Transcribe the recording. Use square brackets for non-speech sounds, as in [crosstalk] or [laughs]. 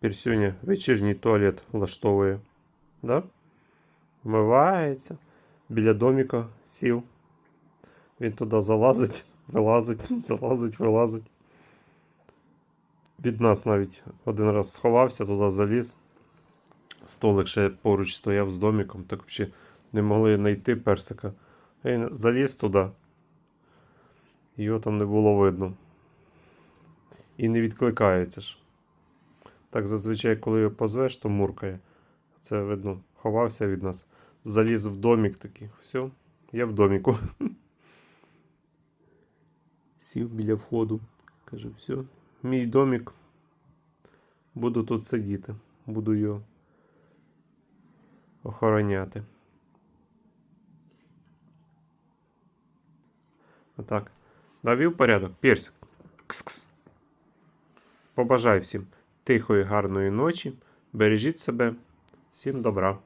Пірсюня вечірній туалет влаштовує. Да? Вмивається. Біля доміка сів. Він туди залазить, вилазить, [laughs] залазить, вилазить. Від нас навіть один раз сховався, туди заліз. Столик ще поруч стояв з доміком, так взагалі не могли знайти персика. Він заліз туди. Його там не було видно. І не відкликається ж. Так зазвичай, коли його позвеш, то муркає. Це видно, ховався від нас. Заліз в домік такий. Все, я в доміку. [laughs] Сів біля входу. Каже, все, мій домік. Буду тут сидіти. Буду його охороняти. Отак. Навів порядок. Персик. Кс-кс. Побажай всім Тихої, гарної ночі. Бережіть себе. Всім добра.